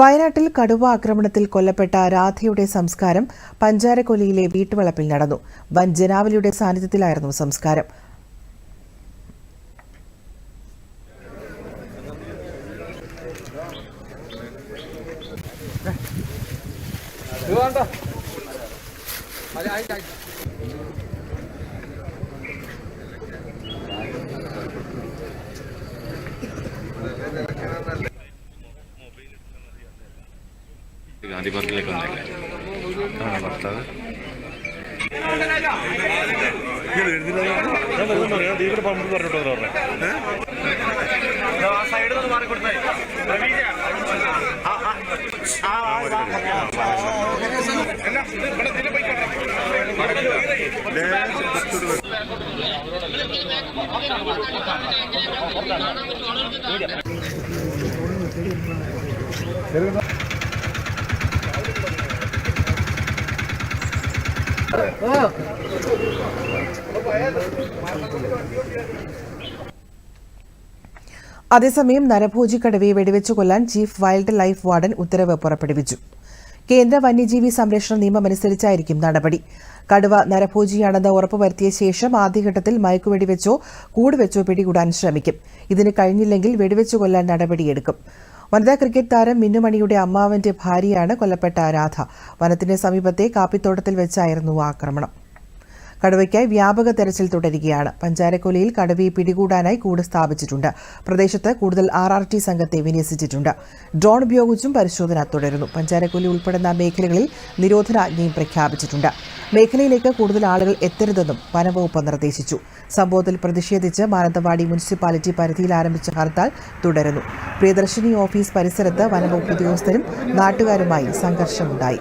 വയനാട്ടിൽ കടുവ ആക്രമണത്തിൽ കൊല്ലപ്പെട്ട രാധയുടെ സംസ്കാരം പഞ്ചാരക്കൊലിയിലെ വീട്ടുവളപ്പിൽ നടന്നു. വൻ ജനാവലിയുടെ സാന്നിധ്യത്തിലായിരുന്നു സംസ്കാരം. ഗാന്ധി പാർക്കിലേക്ക് വന്നില്ലേ ആ ഭർത്താവ് അതേസമയം നരഭോജി കടുവയെ വെടിവെച്ചു കൊല്ലാൻ ചീഫ് വൈൽഡ് ലൈഫ് വാർഡൻ ഉത്തരവ് പുറപ്പെടുവിച്ചു. കേന്ദ്ര വന്യജീവി സംരക്ഷണ നിയമമനുസരിച്ചായിരിക്കും നടപടി. കടുവ നരഭോജിയാണെന്ന് ഉറപ്പുവരുത്തിയ ശേഷം ആദ്യഘട്ടത്തിൽ മയക്കുവെടിവെച്ചോ കൂടുവെച്ചോ പിടികൂടാൻ ശ്രമിക്കും. ഇതിന് കഴിഞ്ഞില്ലെങ്കിൽ വെടിവെച്ചു കൊല്ലാൻ നടപടിയെടുക്കും. വനിതാ ക്രിക്കറ്റ് താരം മിന്നുമണിയുടെ അമ്മാവന്റെ ഭാര്യയാണ് കൊല്ലപ്പെട്ട രാധ വനത്തിന്റെ സമീപത്തെ കാപ്പിത്തോട്ടത്തിൽ വെച്ചായിരുന്നു ആക്രമണം. കടുവയ്ക്കായി വ്യാപക തെരച്ചിൽ തുടരുകയാണ്. പഞ്ചാരക്കൊലയിൽ കടുവയെ പിടികൂടാനായി കൂട് സ്ഥാപിച്ചിട്ടുണ്ട്. പ്രദേശത്ത് കൂടുതൽ ആർ ആർ ടി സംഘത്തെ വിന്യസിച്ചിട്ടുണ്ട്. ഡ്രോൺ ഉപയോഗിച്ചും പരിശോധന തുടരുന്നു. പഞ്ചാരക്കൊലി ഉൾപ്പെടുന്ന മേഖലകളിൽ നിരോധനാജ്ഞയും പ്രഖ്യാപിച്ചിട്ടുണ്ട്. മേഖലയിലേക്ക് കൂടുതൽ ആളുകൾ എത്തരുതെന്നും വനംവകുപ്പ് നിർദ്ദേശിച്ചു. സംഭവത്തിൽ പ്രതിഷേധിച്ച് മാനന്തവാടി മുനിസിപ്പാലിറ്റി പരിധിയിൽ ആരംഭിച്ച ഹർത്താൽ തുടരുന്നു. പ്രിയദർശിനി ഓഫീസ് പരിസരത്ത് വനംവകുപ്പ് ഉദ്യോഗസ്ഥരും നാട്ടുകാരുമായി സംഘർഷമുണ്ടായി.